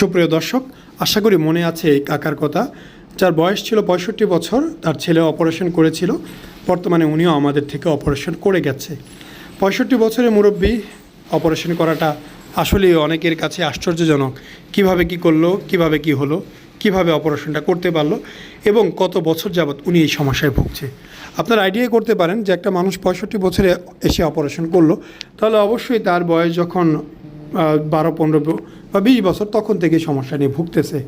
সুপ্রিয় দর্শক, আশা করি মনে আছে এই কাকার কথা। যার বয়স ছিল পঁয়ষট্টি বছর, তার ছেলে অপারেশন করেছিল, বর্তমানে উনিও আমাদের থেকে অপারেশন করে গেছে। পঁয়ষট্টি বছরের মুরব্বী, অপারেশন করাটা আসলেই অনেকের কাছে আশ্চর্যজনক। কীভাবে কি করল, কীভাবে কি হলো, কীভাবে অপারেশনটা করতে পারল এবং কত বছর যাবৎ উনি এই সমস্যায় ভুগছে। আপনার আইডিয়া করতে পারেন যে একটা মানুষ পঁয়ষট্টি বছরে এসে অপারেশন করল, তাহলে অবশ্যই তার বয়স যখন বারো, পনেরো বা বিশ বছর তখন থেকে সমস্যা নিয়ে ভুগতেছে।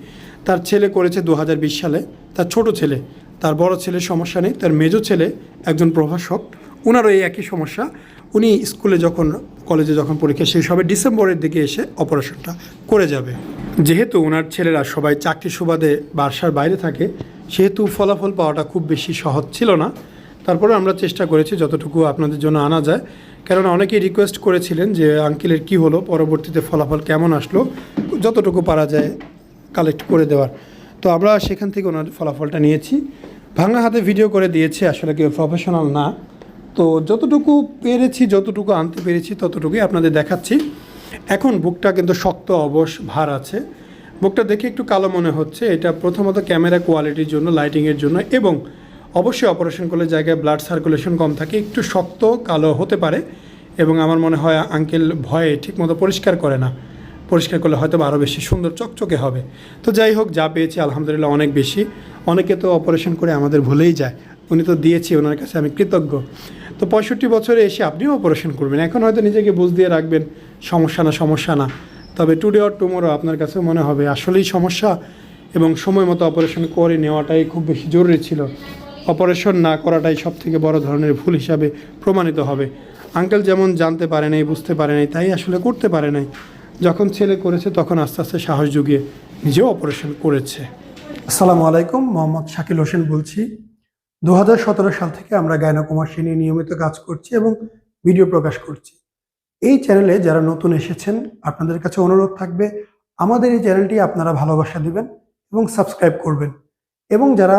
তার ছেলে করেছে দু হাজার বিশ সালে, তার ছোট ছেলে, তার বড় ছেলের সমস্যা নেই, তার মেজো ছেলে একজন প্রভাষক ওনারও এই একই সমস্যা। উনি স্কুলে যখন, কলেজে যখন পরীক্ষা শেষ হবে, ডিসেম্বরের দিকে এসে অপারেশনটা করে যাবে। যেহেতু ওনার ছেলেরা সবাই চাকরি সুবাদে বাসার বাইরে থাকে, সেহেতু ফলাফল পাওয়াটা খুব বেশি সহজ ছিল না। তারপরে আমরা চেষ্টা করেছি, যতটুকু আপনাদের জন্য আনা যায় কেননা অনেকেই রিকোয়েস্ট করেছিলেন যে, আঙ্কেলের কি হলো? পরবর্তীতে ফলাফল কেমন আসলো? যতটুকু পারা যায় কালেক্ট করে দেওয়ার। তো আমরা সেখান থেকে ওনার ফলাফলটা নিয়েছি। ভাঙা হাতে ভিডিও করে দিয়েছি, আসলে কেউ প্রফেশনাল না। তো যতটুকু পেরেছি, যতটুকু আনতে পেরেছি, ততটুকুই আপনাদের দেখাচ্ছি। এখন বুকটা কিন্তু শক্ত অবশ ভার আছে। বুকটা দেখে একটু কালো মনে হচ্ছে। এটা প্রথমত ক্যামেরা কোয়ালিটির জন্য লাইটিংয়ের জন্য এবং অবশ্যই অপারেশন করলে জায়গায় ব্লাড সার্কুলেশন কম থাকে, একটু শক্ত কালো হতে পারে এবং আমার মনে হয় আঙ্কেল ভয়ে ঠিকমতো পরিষ্কার করে না। পরিষ্কার করলে হয়তো আরও বেশি সুন্দর চকচকে হবে। তো যাই হোক, যা পেয়েছি আলহামদুলিল্লাহ অনেক বেশি। অনেকে তো অপারেশন করে আমাদের ভুলেই যায়। উনি তো দিয়েছি, ওনার কাছে আমি কৃতজ্ঞ। তো পঁয়ষট্টি বছরে এসে আপনিও অপারেশন করবেন। এখন হয়তো নিজেকে বুঝ দিয়ে রাখবেন, সমস্যা না সমস্যা না। তবে টুডে অর টুমোরো আপনার কাছে মনে হবে, আসলেই সমস্যা এবং সময় মতো অপারেশন করে নেওয়াটাই খুব বেশি জরুরি ছিল। অপারেশন না করাটাই সব থেকে বড় ধরনের ভুল হিসাবে প্রমাণিত হবে। আঙ্কেল যেমন জানতে পারে নাই, বুঝতে পারে নাই, তাই আসলে করতে পারে নাই। যখন ছেলে করেছে তখন আস্তে আস্তে সাহস জুগিয়ে নিজেও অপারেশন করেছে। আসসালামু আলাইকুম, মোহাম্মদ শাকিল হোসেন বলছি। দু হাজার সতেরো সাল থেকে আমরা গায়নকুমার নিয়ে নিয়মিত কাজ করছি এবং ভিডিও প্রকাশ করছি। এই চ্যানেলে যারা নতুন এসেছেন, আপনাদের কাছে অনুরোধ থাকবে, আমাদের এই চ্যানেলটি আপনারা ভালোবাসা দিবেন এবং সাবস্ক্রাইব করবেন। এবং যারা